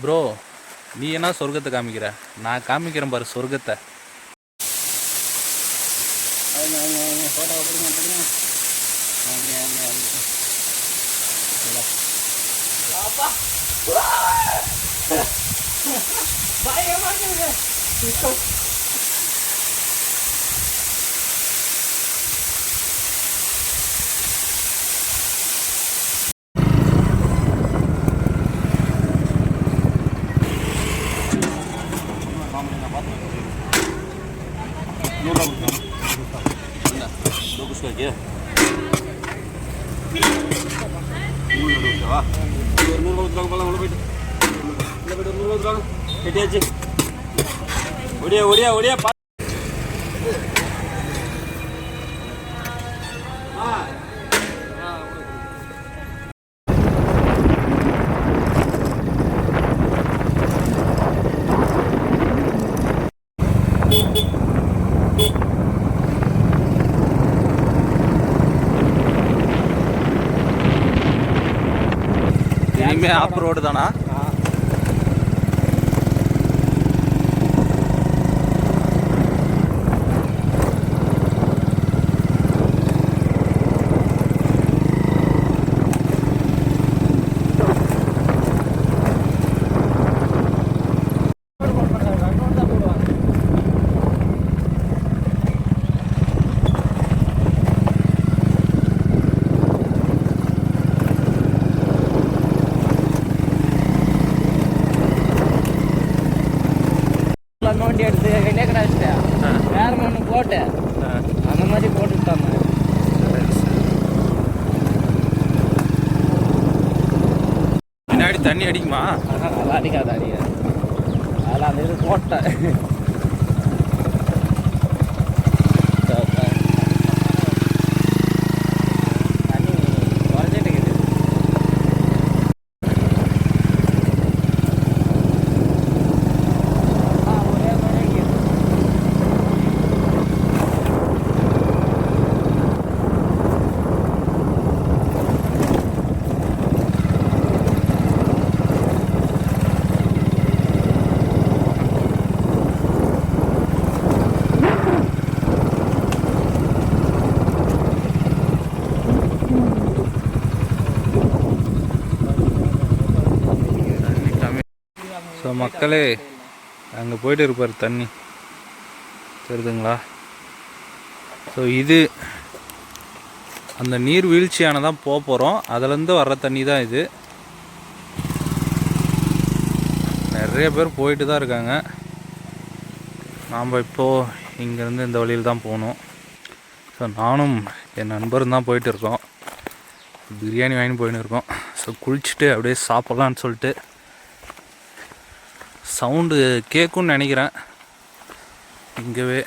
Bro நீ என்ன சொர்க்கத்தை காமிக்கிற? நான் காமிக்கிறேன் பாரு சொர்க்கத்தை. அவங்க அவங்க அவங்க ஃபோட்டோ பிடிங்க பிடிங்க அப்படியே அப்படியே அப்படியே. இல்லை. அப்பா. பயமா ஒடியா ஒடியா ஒடியா பா எல்லாமே ஆஃப் ரோடு தானா நோண்டி எடுத்து வெளியே கிடாச்சிட்டேன் வேற ஒன்று போட்டு அந்த மாதிரி போட்டுட்டாங்க பின்னாடி தண்ணி அடிக்குமா? அதெல்லாம் அடிக்காத அடிக்காது அதெல்லாம் அந்த இது போட்டேன் தண்ணி குறைஞ்சிட்டு இருக்குது ஆ, ஒரே மாதிரி இருக்குது. தண்ணி கம்மி ஸோ மக்களே அங்கே போயிட்டு இருப்பார் தண்ணி. தெரியுதுங்களா ஸோ இது அந்த நீர் வீழ்ச்சியான தான் போக போகிறோம் அதுலேருந்து வர்ற தண்ணி தான் இது. நிறைய பேர் போயிட்டு தான் இருக்காங்க. நாம் இப்போது இங்கேருந்து இந்த வழியில் தான் போகணும். ஸோ நானும் என் நண்பரும் தான் போயிட்டு இருக்கோம். பிரியாணி வாங்கி போயின்னு இருக்கோம். ஸோ குளிச்சுட்டு அப்படியே சாப்பிட்லான்னு சொல்லிட்டு சவுண்டு கேட்கும்னு நினைக்கிறேன். இங்கவே.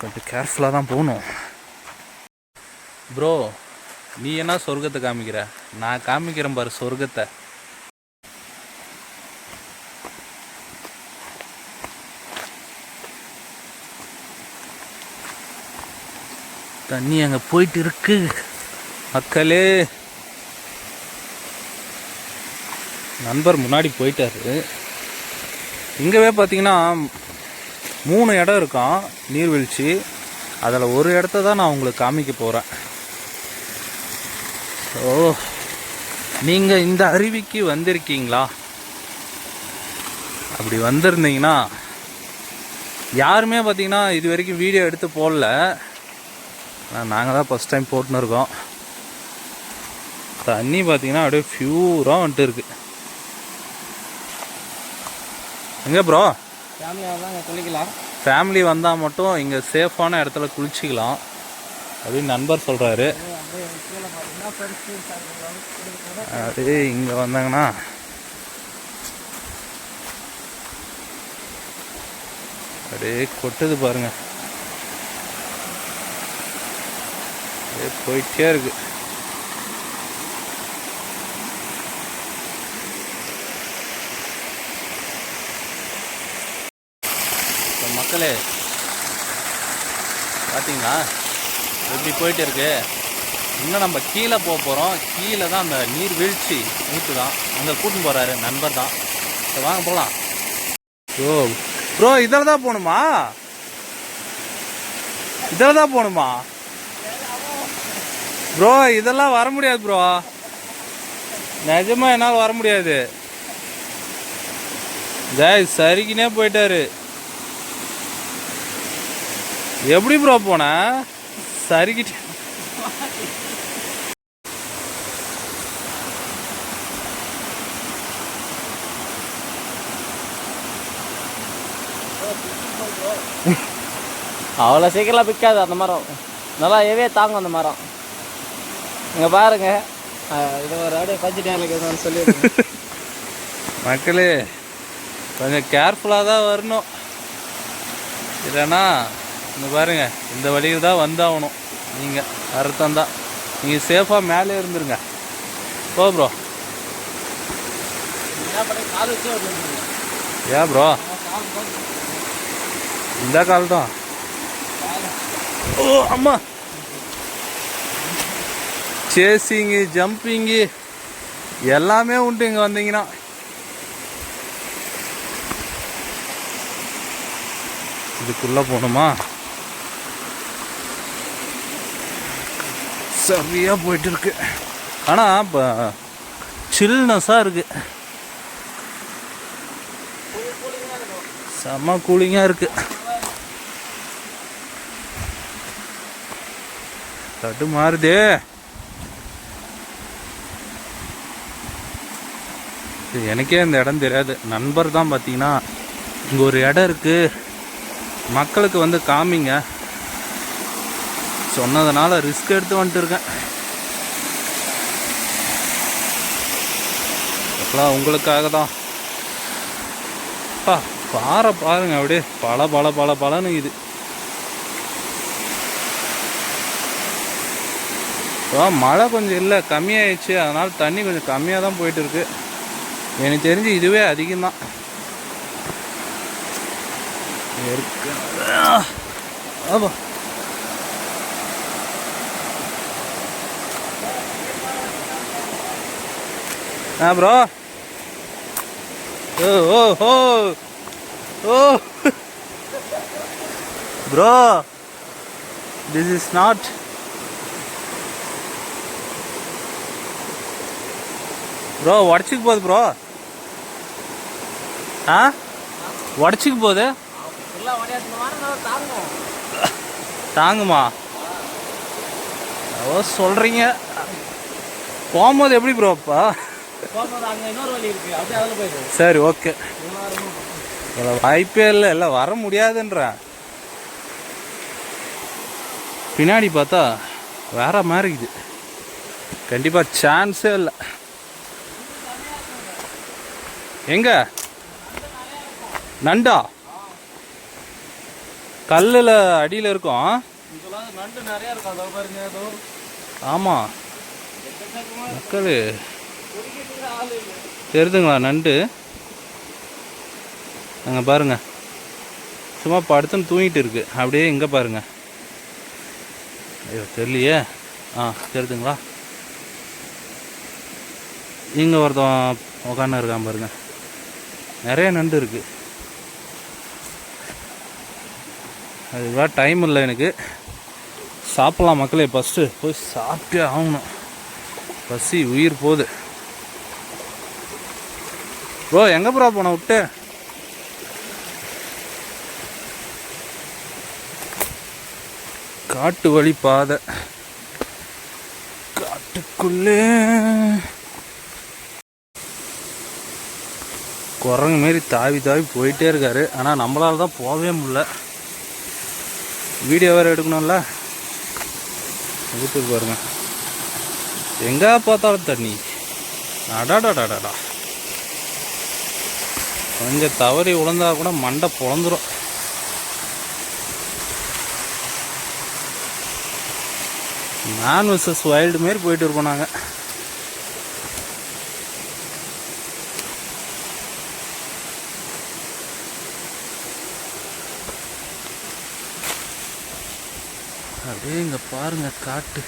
கொஞ்சம் கேர்ஃபுல்லாக தான் போகணும். ப்ரோ நீ என்ன சொர்க்கத்தை காமிக்கிற? நான் காமிக்கிறேன் பாரு சொர்க்கத்தை. தண்ணி அங்கே போயிட்டு இருக்கு. மக்களே. நண்பர் முன்னாடி போயிட்டாரு. இங்கவே பார்த்தீங்கன்னா மூணு இடம் இருக்கான் நீர்வீழ்ச்சி. அதில் ஒரு இடத்த தான் நான் உங்களுக்கு காமிக்க போகிறேன் ஓ நீங்கள் இந்த அருவிக்கு வந்திருக்கீங்களா? அப்படி வந்திருந்தீங்கன்னா யாருமே பார்த்தீங்கன்னா இது வரைக்கும் வீடியோ எடுத்து போடல. நாங்கள் தான் ஃபஸ்ட் டைம் போட்டுன்னு இருக்கோம். தண்ணி பார்த்தீங்கன்னா அப்படியே ஃபியூராக வந்துட்டு இருக்குது எங்கே ப்ரோ ஃபேமிலியாக தான் அங்கே குளிக்கலாம் ஃபேமிலி வந்தால் மட்டும் இங்கே சேஃபான இடத்துல குளிச்சிக்கலாம். அப்படின்னு நண்பர் சொல்கிறாரு அப்படியே இங்கே வந்தாங்கன்னா. அப்படியே கொட்டுது பாருங்க. அப்படியே போயிட்டே இருக்கு இப்ப மக்களே பார்த்தீங்களா எப்படி போயிட்டு இருக்கு. இன்னும் நம்ம கீழே போக போகிறோம் கீழே தான் அந்த நீர் வீழ்ச்சி ஊற்று தான். அங்கே கூட்டின்னு போகிறாரு நண்பர் தான். சரி, வாங்க போகலாம் ப்ரோ ப்ரோ இதில் தான் போகணுமா? இதில் தான் போகணுமா? ப்ரோ இதெல்லாம் வர முடியாது ப்ரோ நிஜமா என்னால் வர முடியாது. ஜெய் சரிக்குனே போயிட்டாரு. எப்படி ப்ரோ போன? சரிக்கிட்டு. அவ்வளோ சீக்கிரம் பிக்காது அந்த மரம். நல்லா எவே தாங்கும் அந்த மரம். இங்கே பாருங்க. இது ஒரு அப்படியே பஞ்சு டேங்க்ல சொல்லி மக்களே கொஞ்சம் கேர்ஃபுல்லாக தான் வரணும். இல்லைன்னா இங்கே பாருங்க இந்த வழியில் தான் வந்தாகணும். நீங்கள் அர்த்தம் தான். நீங்கள் சேஃபாக மேலே இருந்துருங்க. போ ப்ரோ ஏன் ப்ரோ இந்த கால் தான் ஓ அம்மா. சேசிங்கு ஜம்பிங்கு எல்லாமே உண்டு இங்கே வந்தீங்கன்னா. இதுக்குள்ளே போகணுமா? சரியாக போயிட்டு இருக்கு ஆனால் இப்போ சில்னஸாக இருக்கு. செம்ம கூலிங்காக இருக்கு. தட்டு மாறுதே. எனக்கே இந்த இடம் தெரியாது. நண்பர் தான் பார்த்தீங்கன்னா இங்கே ஒரு இடம் இருக்கு. மக்களுக்கு வந்து காமிங்க. சொன்னதுனால ரிஸ்க் எடுத்து வந்துட்டு இருக்கேன். அப்பலாம் உங்களுக்காக தான்? பா பாறை பாருங்க அப்படியே. பல பல பல பலன்னு இது. மழை கொஞ்சம் இல்லை கம்மியாயிடுச்சு. அதனால தண்ணி கொஞ்சம் கம்மியாக தான் போயிட்டு இருக்கு. எனக்கு தெரிஞ்சு இதுவே அதிகம்தான் இருக்கு ஆ ப்ரோ ஓ ஓ ஓ. ஓ. Bro this is not bro உடச்சிக்கு போகுது ப்ரோ ஆ? உடச்சிக்கு போகுது? தாங்குமா? ஓ சொல்கிறீங்க போகும்போது எப்படி ப்ரோப்பா சரி ஓகே வாய்ப்பே இல்லை இல்லை வர முடியாதுன்றேன் பின்னாடி பார்த்தா வேற மாதிரி இது கண்டிப்பாக சான்ஸே இல்லை. எங்க? நண்டா? கல்லில் அடியில் இருக்கும். ஆமாம் மக்கள். தெரிதுங்களா நண்டு? அங்கே பாருங்க. சும்மா படுத்துன்னு தூங்கிட்டு இருக்கு. அப்படியே இங்கே பாருங்க. ஐயோ தெரியலையே. ஆ தெரிதுங்களா? இங்கே ஒருத்தன் உக்காந்து இருக்கான் பாருங்க. நிறைய நண்டு இருக்கு. அதுக்காக டைம் இல்லை எனக்கு. சாப்பிட்லாம் மக்களே ஃபஸ்ட்டு போய் சாப்பிட்டே ஆகணும். பசி உயிர் போகுது. ப்ரோ எங்கே ப்ரோ போன விட்டு? காட்டு வழி பாதை. காட்டுக்குள்ளே. குரங்கு மாரி தாவி தாவி போயிட்டே இருக்காரு. ஆனால் நம்மளால தான் போகவே முடியல. வீடியோ வேறு எடுக்கணும்ல? வீட்டுக்கு பாருங்க. எங்கே பார்த்தாலும் தண்ணி. அடாடாடாடாடா கொஞ்சம் தவறி விழுந்தா கூட மண்டை பொழந்துரும். நான் விசஸ் வைல்டு மாரி போயிட்டு இருக்கோம் நாங்கள் அப்படியே இங்கே பாருங்க காட்டு.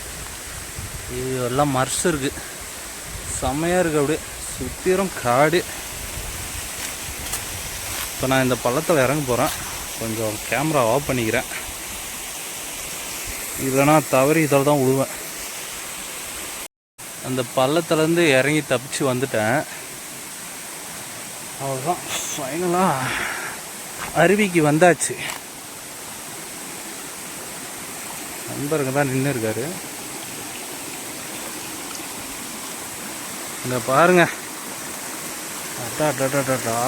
இது எல்லாம் மர்ஸ் இருக்குது செம்மையாக இருக்குது அப்படியே. சுத்திரம் காடு. இப்போ நான் இந்த பள்ளத்தில் இறங்க போகிறேன். கொஞ்சம் கேமரா ஆஃப் பண்ணிக்கிறேன். இல்லைனா தவறி இதில் தான் விழுவேன் அந்த பள்ளத்துலேருந்து இறங்கி தப்பிச்சு வந்துட்டேன். அவ்வளோதான் ஃபைனலாக அருவிக்கு வந்தாச்சு. நண்பருங்க தான் நின்று இருக்காரு. இங்கே பாருங்க. அட்டா அட்டா அட்டா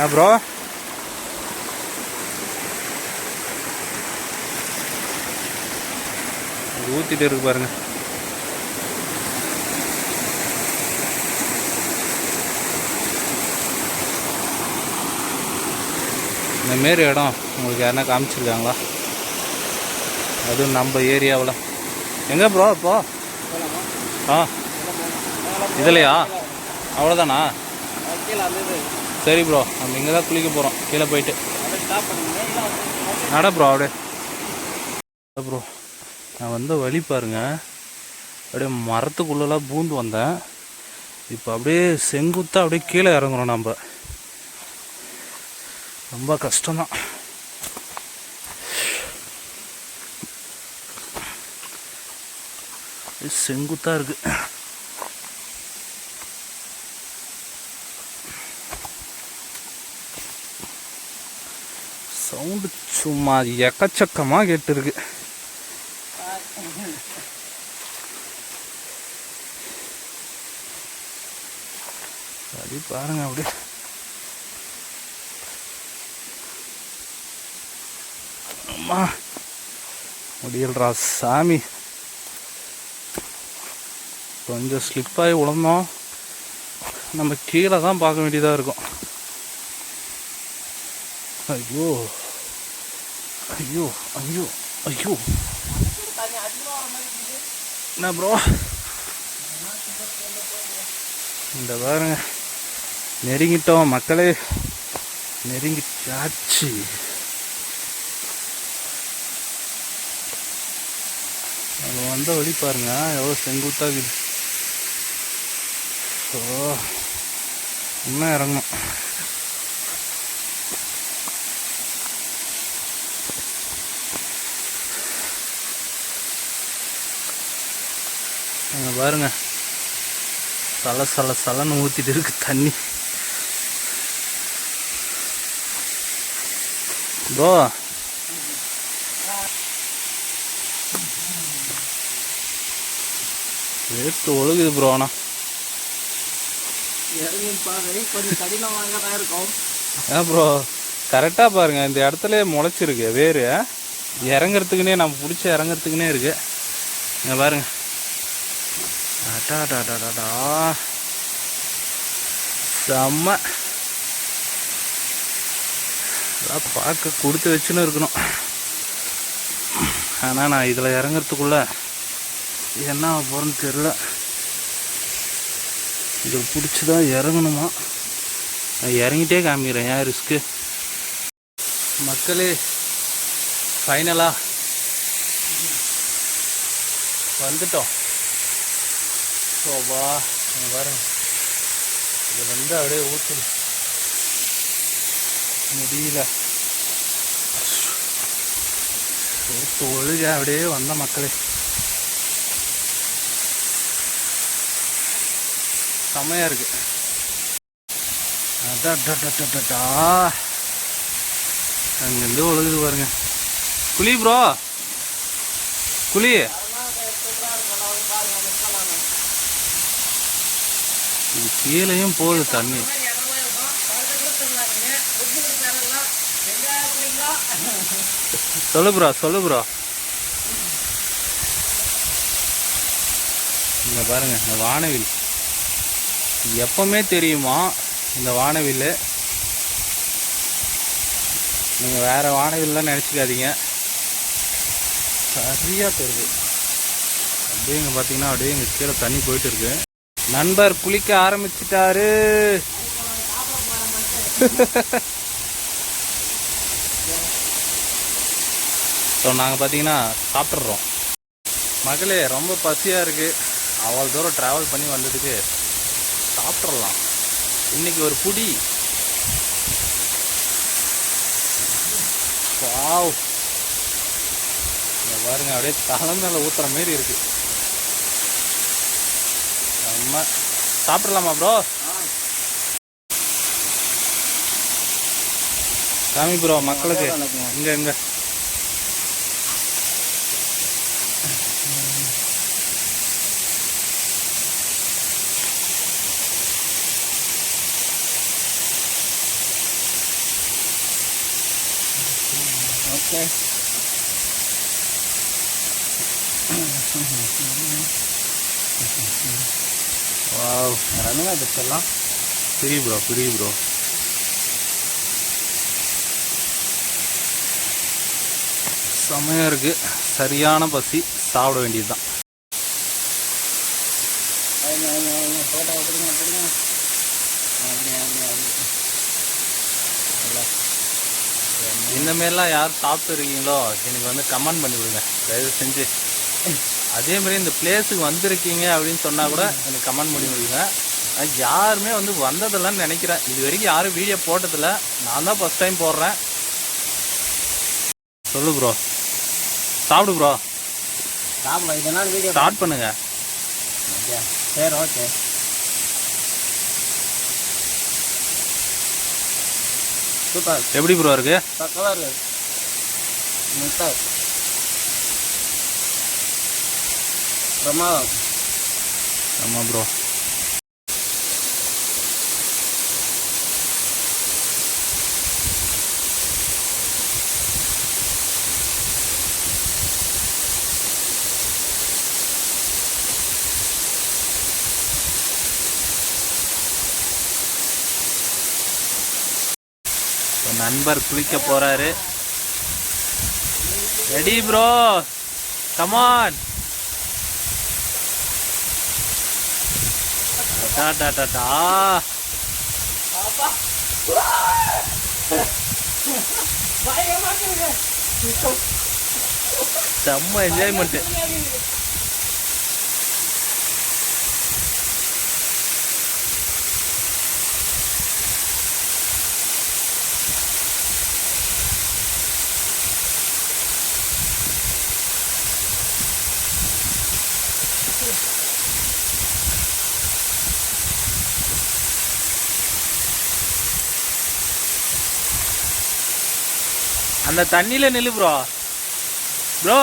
Ah, ஆ ப்ரோ ஊற்றிட்டு இருக்கு பாருங்க. இந்த மாரி இடம் உங்களுக்கு யாருன்னா காமிச்சிருக்காங்களா? அதுவும் நம்ம ஏரியாவில். எங்கே ப்ரோ இப்போ? ஆ. இதுலையா? அவ்வளோதானா சரி ப்ரோ நம்ம இங்கே தான் குளிக்க போகிறோம் கீழே போயிட்டு. நட ப்ரோ அப்படியே. ப்ரோ நான் வந்த வழி பாருங்க. அப்படியே மரத்துக்குள்ளெல்லாம் பூந்து வந்தேன். இப்போ அப்படியே செங்குத்தாக அப்படியே கீழே இறங்குறோம் நம்ம ரொம்ப கஷ்டம்தான். செங்குத்தாக இருக்கு. சவுண்டு சும்மா எக்கச்சக்கமாக கேட்டுருக்கு. அப்படி பாருங்க அப்படி அம்மா முடியல்ரா சாமி. கொஞ்சம் ஸ்லிப்பாகி உழந்தோம். நம்ம கீழே தான் பார்க்க வேண்டியதாக இருக்கும். ஐயோ. ஐயோ ஐயோ ஐயோ என்ன ப்ரோ இந்த பாருங்க நெருங்கிட்டோம் மக்களே நெருங்கிட்டாச்சு அது வந்த வழி பாருங்க எவ்வளோ செங்குத்தாகுது ஸோ இன்னும் இறங்கணும் பாருங்க. சல சல சலன்னு ஊற்றிட்டு இருக்கு தண்ணி. ப்ரோ வேர்த்து ஒழுகுது ப்ரோ ஆனால் ஏன் ப்ரோ கரெக்டாக பாருங்க. இந்த இடத்துல முளைச்சிருக்கு வேறு. இறங்குறதுக்குனே நம்ம பிடிச்ச இறங்குறதுக்குனே இருக்கு. இங்கே பாருங்க. டா டா டா செம்ம அதெல்லாம் பார்க்க கொடுத்து வச்சுன்னு இருக்கணும் ஆனால் நான் இதில் இறங்குறதுக்குள்ள என்ன போகிறேன்னு தெரில இதை பிடிச்சி தான் இறங்கணுமா நான் இறங்கிட்டே காமிக்கிறேன் ஏன் ரிஸ்க்கு மக்களே ஃபைனலாக வந்துட்டோம் சோபா பாருங்க. இது வந்து அப்படியே ஊற்றுது முடியல. ஊத்து ஒழுக அப்படியே வந்த மக்களே. செமையா இருக்கு. அடடடடடடா. அங்கிருந்து ஒழுகுது பாருங்க. குழி ப்ரோ குழி. இது கீழேயும் போகுது தண்ணி. சொல்லு ப்ரோ சொல்லு ப்ரோ. இங்க பாருங்க இந்த வானவில். எப்பவுமே தெரியுமா இந்த வானவில் நீங்கள் வேற வானவில்லாம் நினச்சிக்காதீங்க. சரியாக தெரியுது. அப்படியே இங்கே பார்த்தீங்கன்னா அப்படியே இங்கே கீழே தண்ணி போயிட்டு இருக்கு. நண்பர் குளிக்க ஆரம்பிச்சிட்டாரு. ஸோ நாங்கள் பார்த்தீங்கன்னா சாப்பிட்றோம் மகளே ரொம்ப பசியாக இருக்குது அவ்வளோ தூரம் ட்ராவல் பண்ணி வந்ததுக்கு சாப்பிட்றலாம் இன்னைக்கு ஒரு புடி. வாவ். பாருங்க அப்படியே தலை மேலே ஊத்துற மாரி இருக்குது நம்ம சாப்பிடலாமா ப்ரோ சாமி ப்ரோ மக்களுக்கு இங்க இங்க ஓகே வாவ் ரன்னிங்காக பிடிச்சிடலாம் புரியுது ப்ரோ புரியுது ப்ரோ செமையாக இருக்கு. சரியான பசி. சாப்பிட வேண்டியதுதான். இந்த மாரிலாம் யார் சாப்பிட்டு இருக்கீங்களோ எனக்கு வந்து கமெண்ட் பண்ணி விடுங்க. தயவு செஞ்சு. அதே மாதிரி இந்த பிளேஸுக்கு வந்திருக்கீங்க அப்படின்னு சொன்னா கூட எனக்கு கமெண்ட் பண்ணி விடுங்க. யாருமே வந்து வந்ததில்லன்னு நினைக்கிறேன். இது வரைக்கும் யாரும் வீடியோ போட்டதில்ல. நான் தான் ஃபர்ஸ்ட் டைம் போடுறேன். சொல்லு ப்ரோ சாப்பிடு ப்ரோ சாப்பிடலாம். இதனால் வீடியோ ஸ்டார்ட் பண்ணுங்க. சரி ஓகே. சூப்பர். எப்படி ப்ரோ இருக்கு? பக்கமாக இருக்கு முட்டை பிரமாதம் ஆமாம் ப்ரோ நண்பர் குளிக்க போறாரு. ரெடி ப்ரோ கமான் டா டா டா டா. செம்ம என்ஜாய்மெண்ட் அந்த தண்ணியில் நில்லு ப்ரோ ப்ரோ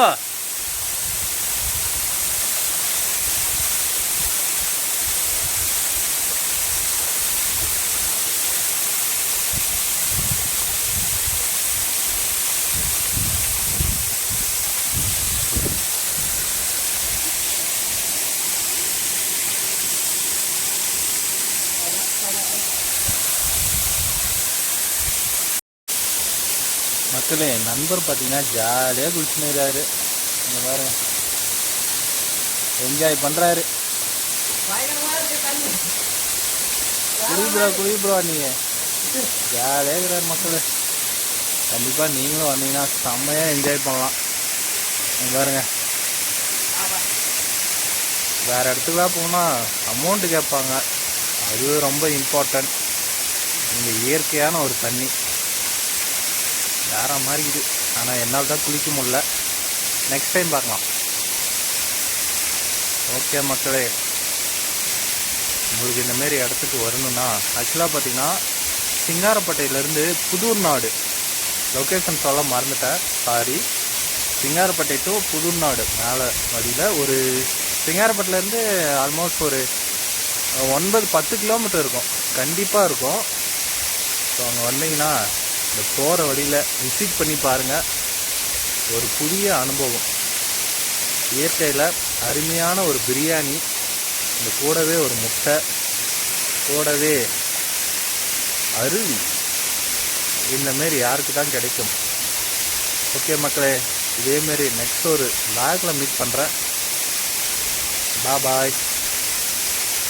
மக்களே நண்பர் பார்த்தீங்கன்னா ஜாலியாக குளிச்சுனுறாரு இங்க பாருங்க என்ஜாய் பண்ணுறாரு குளி ப்ரோ குளி ப்ரோ நீங்க. ஜாலியாக இருக்கிறார் மக்களே. கண்டிப்பாக நீங்களும் வந்தீங்கன்னா செம்மையாக என்ஜாய் பண்ணலாம். இங்க பாருங்க. வேற இடத்துக்குலாம் போனால் அமௌண்ட்டு கேட்பாங்க அது ரொம்ப இம்பார்ட்டன்ட் இங்கே இயற்கையான ஒரு தண்ணி. வேற மாதிரி இது. ஆனால் என்னால் தான் குளிக்க முடில நெக்ஸ்ட் டைம் பார்க்கலாம். ஓகே மக்களே. உங்களுக்கு இந்த மாரி இடத்துக்கு வரணும்னா ஆக்சுவலாக பார்த்தீங்கன்னா சிங்காரப்பட்டையிலேருந்து புதூர் நாடு. லொக்கேஷன் சொல்ல மறந்துட்டேன். சாரி சிங்காரப்பட்டை டு புதூர் நாடு. மேலே வழியில் ஒரு சிங்காரப்பட்டிலேருந்து ஆல்மோஸ்ட் ஒரு ஒன்பது பத்து கிலோமீட்டர் இருக்கும். கண்டிப்பாக இருக்கும். ஸோ அங்கே வந்தீங்கன்னா இந்த போகிற வழியில் விசிட் பண்ணி பாருங்கள் ஒரு புதிய அனுபவம். இயற்கையில் அருமையான ஒரு பிரியாணி. இந்த கூடவே ஒரு முட்டை. கூடவே அருவி. இந்த மாரி யாருக்கு தான் கிடைக்கும். ஓகே மக்களே இதேமாரி நெக்ஸ்ட் ஒரு லாகில் மீட் பண்ணுறேன் பா பாய்